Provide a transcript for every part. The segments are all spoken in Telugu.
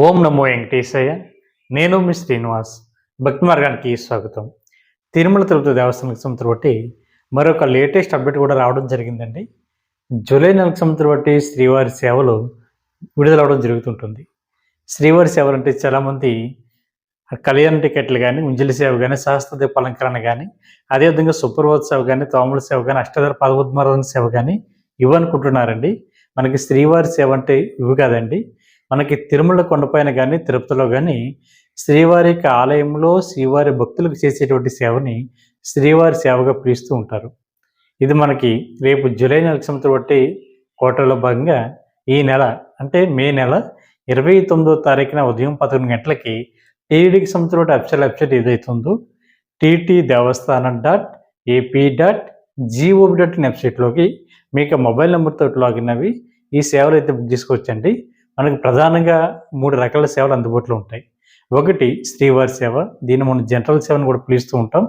ఓం నమో వెంకటేశయ్య. నేను మీ శ్రీనివాస్. భక్తి మార్గానికి స్వాగతం. తిరుమల తిరుపతి దేవస్థానానికి సంబంధించిన బట్టి మరొక లేటెస్ట్ అప్డేట్ కూడా రావడం జరిగిందండి. జూలై నెలకు సంబంధించిన బట్టి శ్రీవారి సేవలు విడుదలవడం జరుగుతుంటుంది. శ్రీవారి సేవలు అంటే చాలామంది కళ్యాణ టికెట్లు కానీ ఉంజలి సేవ కానీ సహస్రదీప అలంకరణ కానీ అదేవిధంగా సుప్రభోత సేవ కానీ తోముల సేవ కానీ అష్టధర పదవుద్మరణ సేవ కానీ ఇవ్వనుకుంటున్నారండి. మనకి శ్రీవారి సేవ అంటే ఇవి కాదండి. మనకి తిరుమల కొండపైన కానీ తిరుపతిలో కానీ శ్రీవారి యొక్క ఆలయంలో శ్రీవారి భక్తులకు చేసేటువంటి సేవని శ్రీవారి సేవగా పిలుస్తూ ఉంటారు. ఇది మనకి రేపు జూలై నెలకు సంవత్సరం బట్టి కోటలో భాగంగా ఈ నెల అంటే మే నెల ఇరవై తొమ్మిదో తారీఖున ఉదయం పదకొండు గంటలకి టీడీకి సంవత్సరం బట్టి అఫిషియల్ వెబ్సైట్ ఏదైతుందో TT Devasthanam dot AP dot GOB dot in వెబ్సైట్లోకి మీకు మొబైల్ నెంబర్తో లాగిన్ అవి ఈ సేవలు అయితే బుక్ చేసుకోవచ్చండి. మనకు ప్రధానంగా మూడు రకాల సేవలు అందుబాటులో ఉంటాయి. ఒకటి శ్రీవారి సేవ దీన్ని మనం జనరల్ సేవను కూడా పిలుస్తూ ఉంటాం.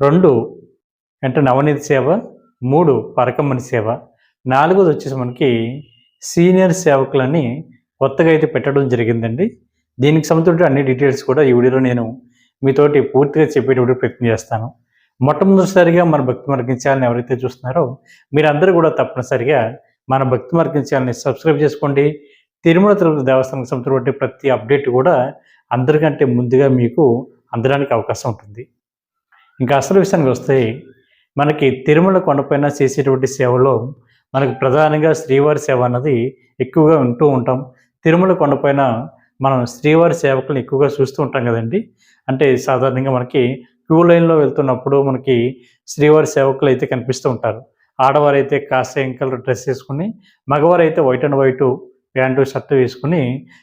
రెండు అంటే నవనీతి సేవ మూడు పరకమ్మని సేవ నాలుగోది వచ్చేసి మనకి సీనియర్ సేవకులని కొత్తగా అయితే పెట్టడం జరిగిందండి. దీనికి సంబంధించిన అన్ని డీటెయిల్స్ కూడా ఈ వీడియోలో నేను మీతోటి పూర్తిగా చెప్పేటప్పుడు ప్రయత్నం చేస్తాను. మొట్టమొదటిసారిగా మన భక్తి మార్గం ఛానల్ ఎవరైతే చూస్తున్నారో మీరందరూ కూడా తప్పనిసరిగా మన భక్తి మార్గం ఛానల్ని సబ్స్క్రైబ్ చేసుకోండి. తిరుమల తిరుపతి దేవస్థానం సంబంధించిన ప్రతి అప్డేట్ కూడా అందరికంటే ముందుగా మీకు అందడానికి అవకాశం ఉంటుంది. ఇంకా అసలు విషయానికి వస్తే మనకి తిరుమల కొండపైన చేసేటువంటి సేవలో మనకు ప్రధానంగా శ్రీవారి సేవ అన్నది ఎక్కువగా ఉంటూ ఉంటాం. తిరుమల కొండపైన మనం శ్రీవారి సేవకులను ఎక్కువగా చూస్తూ ఉంటాం కదండి. అంటే సాధారణంగా మనకి క్యూ లైన్లో వెళ్తున్నప్పుడు మనకి శ్రీవారి సేవకులు అయితే కనిపిస్తూ ఉంటారు. ఆడవారు అయితే కాషాయం కలర్ డ్రెస్ వేసుకుని మగవారు అయితే white and white pant shirt వేసుకుని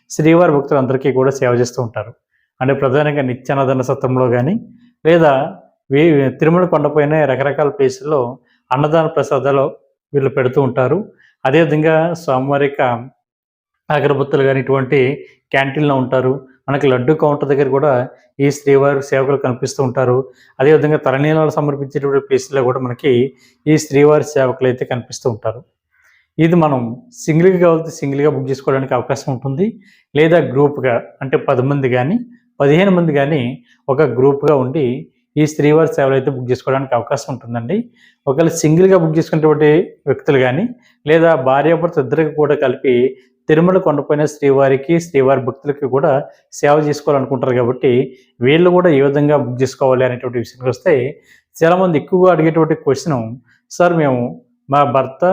శ్రీవారి భక్తులందరికీ కూడా సేవ చేస్తూ ఉంటారు. అంటే ప్రధానంగా నిత్యానదన సత్రంలో కానీ లేదా వే తిరుమల కొండపైన రకరకాల ప్లేసుల్లో అన్నదాన ప్రసాదాలు వీళ్ళు పెడుతూ ఉంటారు. అదేవిధంగా స్వామివారి అగరబత్తులు కానీ ఇటువంటి క్యాంటీన్లో ఉంటారు. మనకి లడ్డు కౌంటర్ దగ్గర కూడా ఈ శ్రీవారి సేవకులు కనిపిస్తూ ఉంటారు. అదేవిధంగా తలనీలాలు సమర్పించేటువంటి ప్లేస్లో కూడా మనకి ఈ శ్రీవారి సేవకులు అయితే కనిపిస్తూ ఉంటారు. ఇది మనం సింగిల్గా కావాలంటే సింగిల్గా బుక్ చేసుకోవడానికి అవకాశం ఉంటుంది. లేదా గ్రూప్గా అంటే పది మంది కానీ పదిహేను మంది కానీ ఒక గ్రూప్గా ఉండి ఈ శ్రీవారి సేవలు అయితే బుక్ చేసుకోవడానికి అవకాశం ఉంటుందండి. ఒకవేళ సింగిల్గా బుక్ చేసుకునేటువంటి వ్యక్తులు కానీ లేదా భార్యాభర్త ఇద్దరికి కూడా కలిపి తిరుమల కొండపైన శ్రీవారికి శ్రీవారి భక్తులకి కూడా సేవ చేసుకోవాలనుకుంటారు కాబట్టి వీళ్ళు కూడా ఏ విధంగా బుక్ చేసుకోవాలి అనేటువంటి విషయానికి వస్తే చాలామంది ఎక్కువగా అడిగేటువంటి క్వశ్చన్ సార్ మేము మా భర్త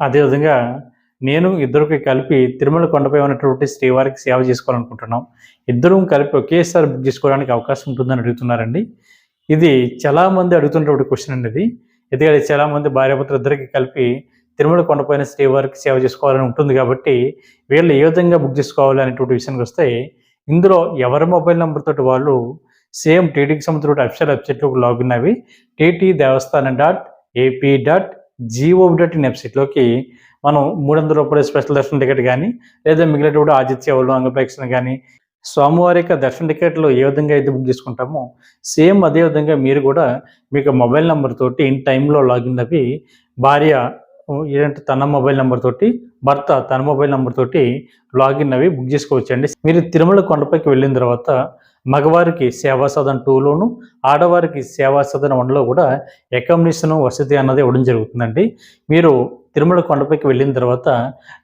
అదేవిధంగా నేను ఇద్దరికి కలిపి తిరుమల కొండపై ఉన్నటువంటి శ్రీవారికి సేవ చేసుకోవాలనుకుంటున్నాం. ఇద్దరం కలిపి ఒకేసారి బుక్ చేసుకోవడానికి అవకాశం ఉంటుందని అడుగుతున్నారండి. ఇది చాలామంది అడుగుతున్నటువంటి క్వశ్చన్ అండి ఇది. ఎందుకంటే చాలామంది భార్యాభర్తలు ఇద్దరికి కలిపి తిరుమల కొండపైన శ్రీవారికి సేవ చేసుకోవాలని ఉంటుంది కాబట్టి వీళ్ళు ఏ విధంగా బుక్ చేసుకోవాలి అనేటువంటి విషయానికి వస్తే ఇందులో ఎవరి మొబైల్ నెంబర్ తోటి వాళ్ళు సేమ్ టీటీకి సంబంధించిన అఫిషియల్ వెబ్సైట్లోకి లాగిన్ అవి TT Devasthanam dot AP dot GOV dot వెబ్సైట్లోకి మనం మూడు వందల రూపాయల స్పెషల్ దర్శన టికెట్ కానీ లేదా మిగిలినటువంటి ఆదిత్య సేవలు అంగప్రేక్షణ కానీ స్వామివారి యొక్క దర్శన టికెట్లు ఏ విధంగా అయితే బుక్ చేసుకుంటామో సేమ్ అదే విధంగా మీరు కూడా మీకు మొబైల్ నెంబర్ తోటి ఇన్ టైంలో లాగిన్ అవి భార్య ఏంటంటే తన మొబైల్ నెంబర్ తోటి భర్త తన మొబైల్ నెంబర్ తోటి లాగిన్ అవి బుక్ చేసుకోవచ్చండి. మీరు తిరుమల కొండపైకి వెళ్ళిన తర్వాత మగవారికి సేవా సదన్ టూలోను ఆడవారికి సేవా సదన్ వన్లో కూడా అకామిడేషన్ వసతి అన్నది ఇవ్వడం జరుగుతుందండి. మీరు తిరుమల కొండపైకి వెళ్ళిన తర్వాత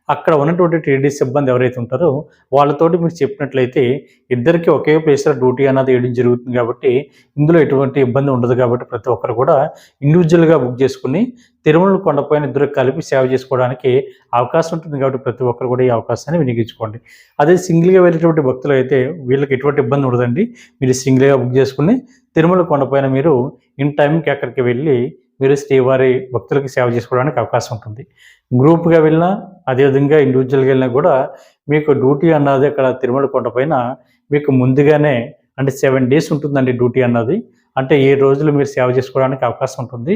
అక్కడ ఉన్నటువంటి టీడీ సిబ్బంది ఎవరైతే ఉంటారో వాళ్ళతోటి మీరు చెప్పినట్లయితే ఇద్దరికి ఒకే ప్లేస్లో డ్యూటీ అన్నది వేయడం జరుగుతుంది కాబట్టి ఇందులో ఎటువంటి ఇబ్బంది ఉండదు కాబట్టి ప్రతి ఒక్కరు కూడా ఇండివిజువల్గా బుక్ చేసుకుని తిరుమల కొండపైన ఇద్దరు కలిపి సేవ చేసుకోవడానికి అవకాశం ఉంటుంది కాబట్టి ప్రతి ఒక్కరు కూడా ఈ అవకాశాన్ని వినియోగించుకోండి. అదే సింగిల్గా వెళ్ళేటువంటి భక్తులు అయితే వీళ్ళకి ఎటువంటి ఇబ్బంది ఉండదండి. మీరు సింగిల్గా బుక్ చేసుకుని తిరుమల కొండపైన మీరు ఇన్ టైంకి అక్కడికి వెళ్ళి మీరు శ్రీవారి భక్తులకు సేవ చేసుకోవడానికి అవకాశం ఉంటుంది. గ్రూప్గా వెళ్ళినా అదేవిధంగా ఇండివిజువల్గా వెళ్ళినా కూడా మీకు డ్యూటీ అన్నది అక్కడ తిరుమల కొండ పైన మీకు ముందుగానే అంటే సెవెన్ డేస్ ఉంటుందండి డ్యూటీ అన్నది. అంటే ఏ రోజులు మీరు సేవ చేసుకోవడానికి అవకాశం ఉంటుంది.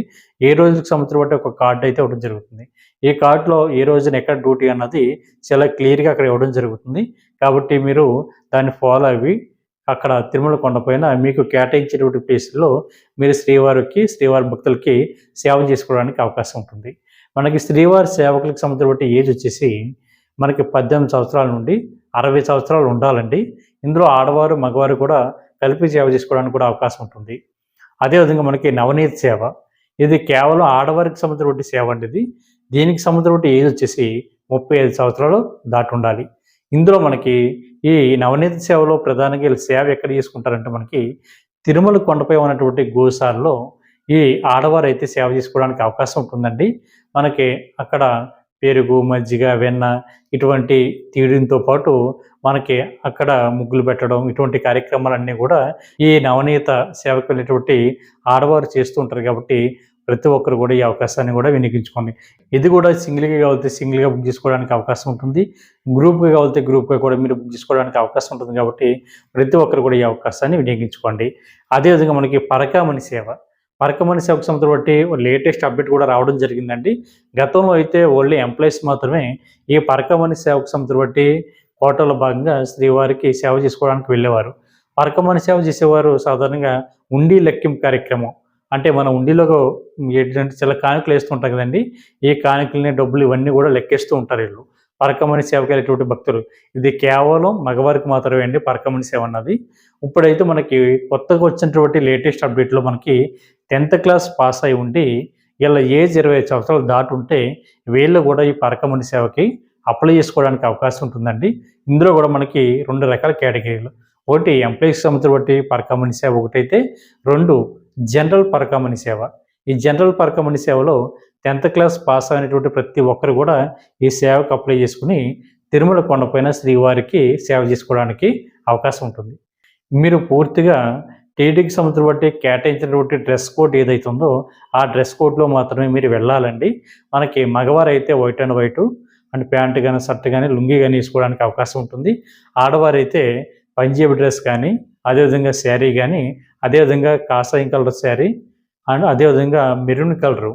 ఏ రోజుకి సంవత్సరం బట్టి ఒక కార్డు అయితే ఇవ్వడం జరుగుతుంది. ఈ కార్డులో ఏ రోజున ఎక్కడ డ్యూటీ అన్నది చాలా క్లియర్గా అక్కడ ఇవ్వడం జరుగుతుంది. కాబట్టి మీరు దాన్ని ఫాలో అవి అక్కడ తిరుమల కొండపైన మీకు కేటాయించేటువంటి ప్లేసుల్లో మీరు శ్రీవారికి శ్రీవారి భక్తులకి సేవ చేసుకోవడానికి అవకాశం ఉంటుంది. మనకి శ్రీవారి సేవకులకు సంబంధించిన ఏజ్ వచ్చేసి మనకి పద్దెనిమిది సంవత్సరాల నుండి అరవై సంవత్సరాలు ఉండాలండి. ఇందులో ఆడవారు మగవారు కూడా కలిపి సేవ చేసుకోవడానికి కూడా అవకాశం ఉంటుంది. అదేవిధంగా మనకి నవనీత సేవ. ఇది కేవలం ఆడవారికి సంబంధించిన సేవ అండి ఇది. దీనికి సంబంధించిన ఏజ్ వచ్చేసి ముప్పై ఐదు సంవత్సరాలు దాటి ఉండాలి. ఇందులో మనకి ఈ నవనీత సేవలో ప్రధానంగా వీళ్ళు సేవ ఎక్కడ చేసుకుంటారంటే మనకి తిరుమల కొండపై ఉన్నటువంటి గోశాలలో ఈ ఆడవారు అయితే సేవ చేసుకోవడానికి అవకాశం ఉంటుందండి. మనకి అక్కడ పెరుగు మజ్జిగ వెన్న ఇటువంటి తీయడంతో పాటు మనకి అక్కడ ముగ్గులు పెట్టడం ఇటువంటి కార్యక్రమాలన్నీ కూడా ఈ నవనీత సేవకు వెళ్ళేటువంటి ఆడవారు చేస్తూ ఉంటారు కాబట్టి ప్రతి ఒక్కరు కూడా ఈ అవకాశాన్ని కూడా వినియోగించుకోండి. ఇది కూడా సింగిల్గా కావాలితే సింగిల్గా బుక్ చేసుకోవడానికి అవకాశం ఉంటుంది. గ్రూప్గా కావాలితే గ్రూప్గా కూడా మీరు బుక్ చేసుకోవడానికి అవకాశం ఉంటుంది కాబట్టి ప్రతి ఒక్కరు కూడా ఈ అవకాశాన్ని వినియోగించుకోండి. అదేవిధంగా మనకి పరకామణి సేవ. పరకమణి సేవకు సంబంధించి బట్టి లేటెస్ట్ అప్డేట్ కూడా రావడం జరిగిందండి. గతంలో అయితే ఓన్లీ ఎంప్లాయీస్ మాత్రమే ఈ పరకమణి సేవకు సంబంధించి బట్టి కోటలో భాగంగా శ్రీవారికి సేవ చేసుకోవడానికి వెళ్ళేవారు. పరకమణి సేవ చేసేవారు సాధారణంగా ఉండి లెక్కింపు కార్యక్రమం. అంటే మన ఉండిలో ఏంటంటే చాలా కానుకలు వేస్తుంటాం కదండి ఈ కానుకలని డబ్బులు ఇవన్నీ కూడా లెక్కేస్తూ ఉంటారు వీళ్ళు. పరకమణి సేవకి వెళ్ళేటువంటి భక్తులు. ఇది కేవలం మగవారికి మాత్రమే అండి పరకమణి సేవ అన్నది. ఇప్పుడైతే మనకి కొత్తగా వచ్చినటువంటి లేటెస్ట్ అప్డేట్లో మనకి టెన్త్ క్లాస్ పాస్ అయి ఉండి వీళ్ళ ఏజ్ ఇరవై ఐదు సంవత్సరాలు దాటి ఉంటే వీళ్ళు కూడా ఈ పరకమణి సేవకి అప్లై చేసుకోవడానికి అవకాశం ఉంటుందండి. ఇందులో కూడా మనకి రెండు రకాల కేటగిరీలు. ఒకటి ఎంప్లాయీస్ సంబంధించిన బట్టి పరకమణి సేవ ఒకటైతే రెండు జనరల్ పరకమణి సేవ. ఈ జనరల్ పరకమణి సేవలో టెన్త్ క్లాస్ పాస్ అయినటువంటి ప్రతి ఒక్కరు కూడా ఈ సేవకు అప్లై చేసుకుని తిరుమల కొండపైన శ్రీవారికి సేవ చేసుకోవడానికి అవకాశం ఉంటుంది. మీరు పూర్తిగా టీడీకి సంబంధించిన బట్టి కేటాయించినటువంటి డ్రెస్ కోడ్ ఏదైతే ఉందో ఆ డ్రెస్ కోడ్లో మాత్రమే మీరు వెళ్ళాలండి. మనకి మగవారు అయితే white and white and pant కానీ షర్ట్ కానీ లుంగి కానీ వేసుకోవడానికి అవకాశం ఉంటుంది. ఆడవారైతే పంజాబీ డ్రెస్ కానీ అదేవిధంగా శారీ కానీ అదేవిధంగా కాషాయం కలర్ శారీ అండ్ అదేవిధంగా మెరూన్ కలరు.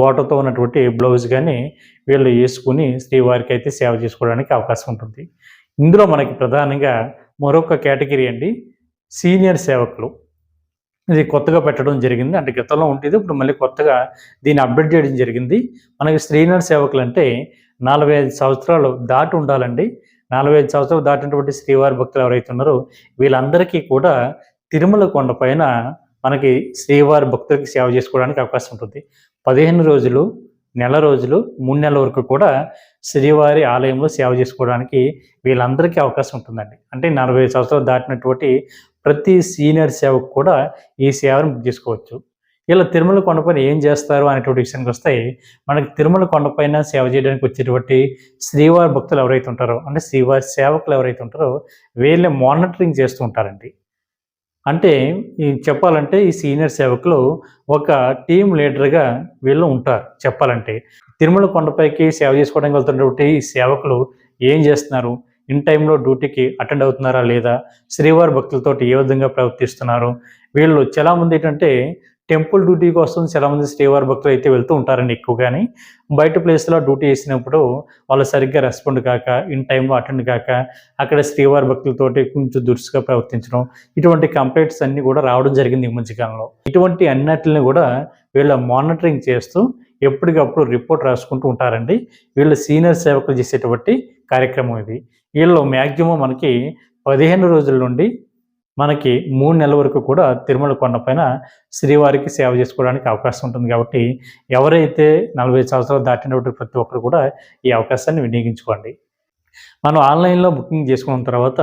బోటతో ఉన్నటువంటి బ్లౌజ్ కానీ వీళ్ళు వేసుకుని శ్రీవారికి అయితే సేవ చేసుకోవడానికి అవకాశం ఉంటుంది. ఇందులో మనకి ప్రధానంగా మరొక కేటగిరీ అండి సీనియర్ సేవకులు. ఇది కొత్తగా పెట్టడం జరిగింది. అంటే గతంలో ఉంటుంది ఇప్పుడు మళ్ళీ కొత్తగా దీన్ని అప్డేట్ చేయడం జరిగింది. మనకి శ్రీనర్ సేవకులు అంటే నలభై ఐదు సంవత్సరాలు దాటి ఉండాలండి. నలభై ఐదు సంవత్సరాలు దాటినటువంటి శ్రీవారి భక్తులు ఎవరైతే ఉన్నారో వీళ్ళందరికీ కూడా తిరుమల కొండ పైన మనకి శ్రీవారి భక్తులకి సేవ చేసుకోవడానికి అవకాశం ఉంటుంది. పదిహేను రోజులు నెల రోజులు మూడు నెలల వరకు కూడా శ్రీవారి ఆలయంలో సేవ చేసుకోవడానికి వీళ్ళందరికీ అవకాశం ఉంటుందండి. అంటే నలభై సంవత్సరాలు దాటినటువంటి ప్రతి సీనియర్ సేవకు కూడా ఈ సేవను బుక్ చేసుకోవచ్చు. ఇలా తిరుమల కొండపైన ఏం చేస్తారు అనేటువంటి విషయానికి వస్తే మనకి తిరుమల కొండపైన సేవ చేయడానికి వచ్చేటువంటి శ్రీవారి భక్తులు ఎవరైతే ఉంటారో అంటే శ్రీవారి సేవకులు ఎవరైతే ఉంటారో వీళ్ళని మానిటరింగ్ చేస్తూ ఉంటారండి. అంటే చెప్పాలంటే ఈ సీనియర్ సేవకులు ఒక టీం లీడర్గా వీళ్ళు ఉంటారు చెప్పాలంటే. తిరుమల కొండపైకి సేవ చేసుకోవడానికి వెళ్తున్నటువంటి ఈ సేవకులు ఏం చేస్తున్నారు? ఇన్ టైంలో డ్యూటీకి అటెండ్ అవుతున్నారా లేదా? శ్రీవారి భక్తులతో ఏ విధంగా ప్రవర్తిస్తున్నారు? వీళ్ళు చాలామంది ఏంటంటే టెంపుల్ డ్యూటీ కోసం చాలామంది శ్రీవారి భక్తులు అయితే వెళ్తూ ఉంటారండి ఎక్కువగాని. బయట ప్లేస్లో డ్యూటీ చేసినప్పుడు వాళ్ళు సరిగ్గా రెస్పాండ్ కాక ఇన్ టైంలో అటెండ్ కాక అక్కడ శ్రీవారి భక్తులతోటి కొంచెం దురుసుగా ప్రవర్తించడం ఇటువంటి కంప్లైంట్స్ అన్నీ కూడా రావడం జరిగింది ఈ మధ్యకాలంలో ఇటువంటి అన్నిటిని కూడా వీళ్ళ మానిటరింగ్ చేస్తూ ఎప్పటికప్పుడు రిపోర్ట్ రాసుకుంటూ ఉంటారండి. వీళ్ళు సీనియర్ సేవకులు చేసేటువంటి కార్యక్రమం ఇది. వీళ్ళు మ్యాక్సిమం మనకి పదిహేను రోజుల నుండి మనకి మూడు నెలల వరకు కూడా తిరుమల కొండపైన శ్రీవారికి సేవ చేసుకోవడానికి అవకాశం ఉంటుంది కాబట్టి ఎవరైతే నలభై సంవత్సరాలు దాటినటువంటి ప్రతి ఒక్కరు కూడా ఈ అవకాశాన్ని వినియోగించుకోండి. మనం ఆన్లైన్లో బుకింగ్ చేసుకున్న తర్వాత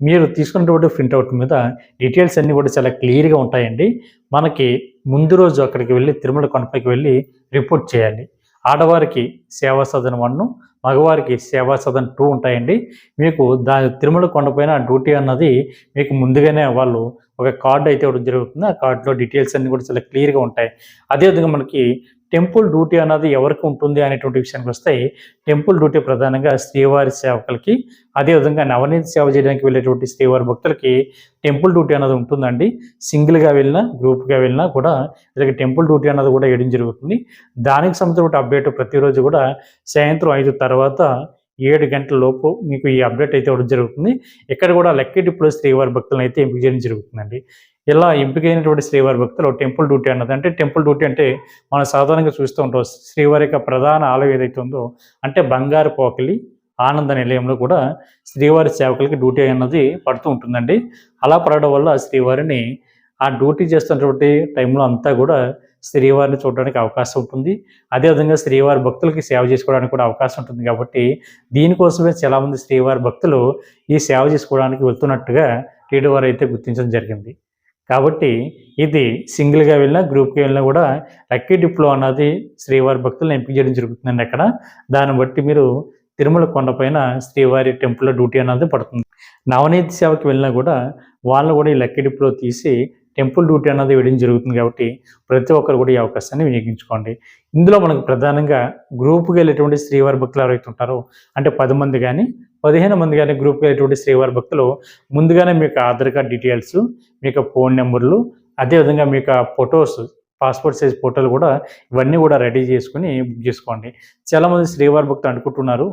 మీరు తీసుకున్నటువంటి ప్రింట్అవుట్ మీద డీటెయిల్స్ అన్నీ కూడా చాలా క్లియర్గా ఉంటాయండి. మనకి ముందు రోజు అక్కడికి వెళ్ళి తిరుమల కొండపైకి వెళ్ళి రిపోర్ట్ చేయాలి ఆడవారికి సేవా సదన్ వన్ను మగవారికి సేవా సదన్ టూ ఉంటాయండి. మీకు దా తిరుమల కొండపైన డ్యూటీ అన్నది మీకు ముందుగానే వాళ్ళు ఒక కార్డు అయితే ఇవ్వడం జరుగుతుంది. ఆ కార్డులో డీటెయిల్స్ అన్నీ కూడా చాలా క్లియర్గా ఉంటాయి. అదేవిధంగా మనకి టెంపుల్ డ్యూటీ అన్నది ఎవరికి ఉంటుంది అనేటువంటి విషయానికి వస్తే టెంపుల్ డ్యూటీ ప్రధానంగా శ్రీవారి సేవకులకి అదేవిధంగా నవనీతి సేవ చేయడానికి వెళ్ళేటువంటి శ్రీవారి భక్తులకి టెంపుల్ డ్యూటీ అన్నది ఉంటుందండి. సింగిల్గా వెళ్ళినా గ్రూప్గా వెళ్ళినా కూడా ఇలాగే టెంపుల్ డ్యూటీ అన్నది కూడా వేయడం జరుగుతుంది. దానికి సంబంధించిన అప్డేట్ ప్రతిరోజు కూడా సాయంత్రం ఐదు తర్వాత ఏడు గంటల లోపు మీకు ఈ అప్డేట్ అయితే ఇవ్వడం జరుగుతుంది. ఇక్కడ కూడా లెక్కెటిప్పుడు శ్రీవారి భక్తులను అయితే ఎంపిక చేయడం జరుగుతుందండి. ఇలా ఎంపికైనటువంటి శ్రీవారి భక్తులు టెంపుల్ డ్యూటీ అన్నది. అంటే టెంపుల్ డ్యూటీ అంటే మనం సాధారణంగా చూస్తూ ఉంటాం. శ్రీవారి యొక్క ప్రధాన ఆలయం ఏదైతే ఉందో అంటే బంగారు పోకలి ఆనంద నిలయంలో కూడా శ్రీవారి సేవకులకి డ్యూటీ అన్నది పడుతూ ఉంటుందండి. అలా పడడం వల్ల శ్రీవారిని ఆ డ్యూటీ చేస్తున్నటువంటి టైంలో అంతా కూడా శ్రీవారిని చూడడానికి అవకాశం ఉంటుంది. అదేవిధంగా శ్రీవారి భక్తులకి సేవ చేసుకోవడానికి కూడా అవకాశం ఉంటుంది కాబట్టి దీనికోసమే చాలామంది శ్రీవారి భక్తులు ఈ సేవ చేసుకోవడానికి వెళ్తున్నట్టుగా టీడీ వారు అయితే గుర్తించడం జరిగింది. కాబట్టి ఇది సింగిల్గా వెళ్ళినా గ్రూప్కి వెళ్ళినా కూడా లక్కీ డిప్లో అన్నది శ్రీవారి భక్తులను ఎంపిక చేయడం జరుగుతుందండి అక్కడ. దాన్ని బట్టి మీరు తిరుమల కొండపైన శ్రీవారి టెంపుల్లో డ్యూటీ అన్నది పడుతుంది. నవనీతి సేవకి వెళ్ళినా కూడా వాళ్ళు కూడా ఈ లక్కీ డిప్లో తీసి టెంపుల్ డ్యూటీ అన్నది వేయడం జరుగుతుంది కాబట్టి ప్రతి ఒక్కరు కూడా ఈ అవకాశాన్ని వినియోగించుకోండి. ఇందులో మనకు ప్రధానంగా గ్రూప్కి వెళ్ళేటువంటి శ్రీవారి భక్తులు ఎవరైతే ఉంటారో అంటే పది మంది కానీ పదిహేను మంది కానీ గ్రూప్కి వెళ్ళేటువంటి శ్రీవారి భక్తులు ముందుగానే మీకు ఆధార్ కార్డ్ డీటెయిల్స్ మీకు ఫోన్ నెంబర్లు అదేవిధంగా మీకు ఫొటోస్ పాస్పోర్ట్ సైజ్ ఫోటోలు కూడా ఇవన్నీ కూడా రెడీ చేసుకుని బుక్ చేసుకోండి. చాలామంది శ్రీవారి భక్తులు అనుకుంటున్నారు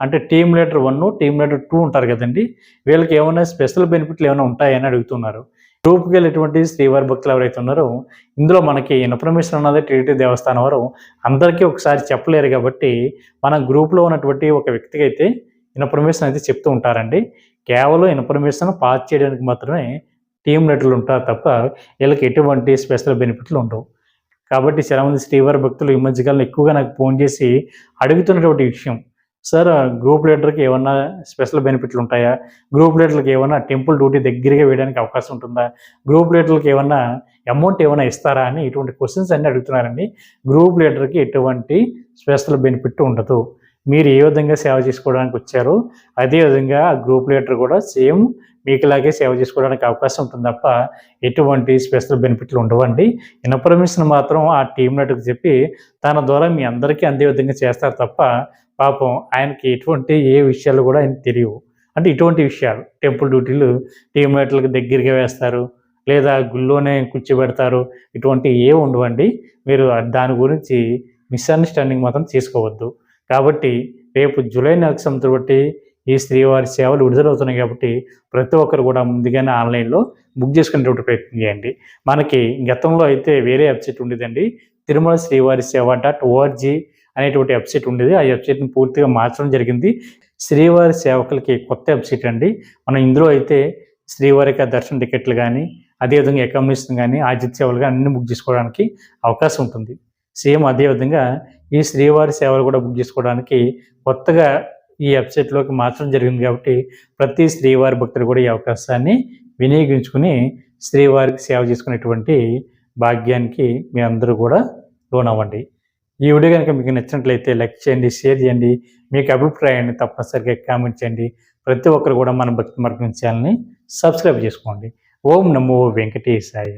అంటే team leader one team leader two ఉంటారు కదండి వీళ్ళకి ఏమైనా స్పెషల్ బెనిఫిట్లు ఏమైనా ఉంటాయని అడుగుతున్నారు. గ్రూప్కి వెళ్ళేటువంటి శ్రీవారి భక్తులు ఎవరైతే ఉన్నారో ఇందులో మనకి ఇన్ఫర్మేషన్ ఉన్నది టీటీ దేవస్థానం వారు అందరికీ ఒకసారి చెప్పలేరు కాబట్టి మన గ్రూప్లో ఉన్నటువంటి ఒక వ్యక్తికి అయితే ఇన్ఫర్మేషన్ అయితే చెప్తూ ఉంటారండి. కేవలం ఇన్ఫర్మేషన్ పాస్ చేయడానికి మాత్రమే టీం లీడర్లు ఉంటారు తప్ప వీళ్ళకి ఎటువంటి స్పెషల్ బెనిఫిట్లు ఉండవు. కాబట్టి చాలామంది శ్రీవారి భక్తులు ఈ మధ్యకాలంలో ఎక్కువగా నాకు ఫోన్ చేసి అడుగుతున్నటువంటి విషయం. సార్ గ్రూప్ లీడర్కి ఏమన్నా స్పెషల్ బెనిఫిట్లు ఉంటాయా? గ్రూప్ లీడర్కి ఏమన్నా టెంపుల్ డ్యూటీ దగ్గరగా వేయడానికి అవకాశం ఉంటుందా? గ్రూప్ లీడర్కి ఏమన్నా అమౌంట్ ఏమైనా ఇస్తారా? అని ఇటువంటి క్వశ్చన్స్ అన్నీ అడుగుతున్నారండి. గ్రూప్ లీడర్కి ఎటువంటి స్పెషల్ బెనిఫిట్ ఉండదు. మీరు ఏ విధంగా సేవ చేసుకోవడానికి వచ్చారో అదే విధంగా ఆ గ్రూప్ లీడర్ కూడా సేమ్ మీకులాగే సేవ చేసుకోవడానికి అవకాశం ఉంటుంది తప్ప ఎటువంటి స్పెషల్ బెనిఫిట్లు ఉండవండి. ఇన్ఫర్మేషన్ మాత్రం ఆ టీం లీడర్కి చెప్పి తన ద్వారా మీ అందరికీ అందే విధంగా చేస్తారు తప్ప పాపం ఆయనకి ఎటువంటి ఏ విషయాలు కూడా ఆయన తెలియవు. అంటే ఇటువంటి విషయాలు టెంపుల్ డ్యూటీలు టీం లీడర్లకు దగ్గరగా వేస్తారు లేదా గుళ్ళోనే కూర్చోబెడతారు ఇటువంటి ఏ ఉండవండి. మీరు దాని గురించి మిస్అండర్స్టాండింగ్ మాత్రం చేసుకోవద్దు. కాబట్టి రేపు జూలై నెలకు సంవత్సరం బట్టి ఈ శ్రీవారి సేవలు విడుదలవుతున్నాయి కాబట్టి ప్రతి ఒక్కరు కూడా ముందుగానే ఆన్లైన్లో బుక్ చేసుకునేటువంటి ప్రయత్నం చేయండి. మనకి గతంలో అయితే వేరే వెబ్సైట్ ఉండేదండి. తిరుమల శ్రీవారి సేవ డాట్ ఓఆర్జీ అనేటువంటి వెబ్సైట్ ఉండేది. ఆ వెబ్సైట్ని పూర్తిగా మార్చడం జరిగింది. శ్రీవారి సేవకులకి కొత్త వెబ్సైట్ అండి. మనం ఇందులో అయితే శ్రీవారికి దర్శన టికెట్లు కానీ అదేవిధంగా అకామిడేషన్ కానీ ఆతిథ్య సేవలు కానీ అన్ని బుక్ చేసుకోవడానికి అవకాశం ఉంటుంది. సేమ్ అదేవిధంగా ఈ శ్రీవారి సేవలు కూడా బుక్ చేసుకోవడానికి కొత్తగా ఈ వెబ్సైట్లోకి మార్చడం జరిగింది కాబట్టి ప్రతి శ్రీవారి భక్తులు కూడా ఈ అవకాశాన్ని వినియోగించుకుని శ్రీవారికి సేవ చేసుకునేటువంటి భాగ్యానికి మీ అందరూ కూడా లోన్ అవ్వండి ఈ వీడియో కనుక మీకు నచ్చినట్లయితే లైక్ చేయండి షేర్ చేయండి మీకు అభిప్రాయాన్ని తప్పనిసరిగా కామెంట్ చేయండి. ప్రతి ఒక్కరు కూడా మన భక్తి మార్గం ఛానల్ని సబ్స్క్రైబ్ చేసుకోండి. ఓం నమో వెంకటేశాయ.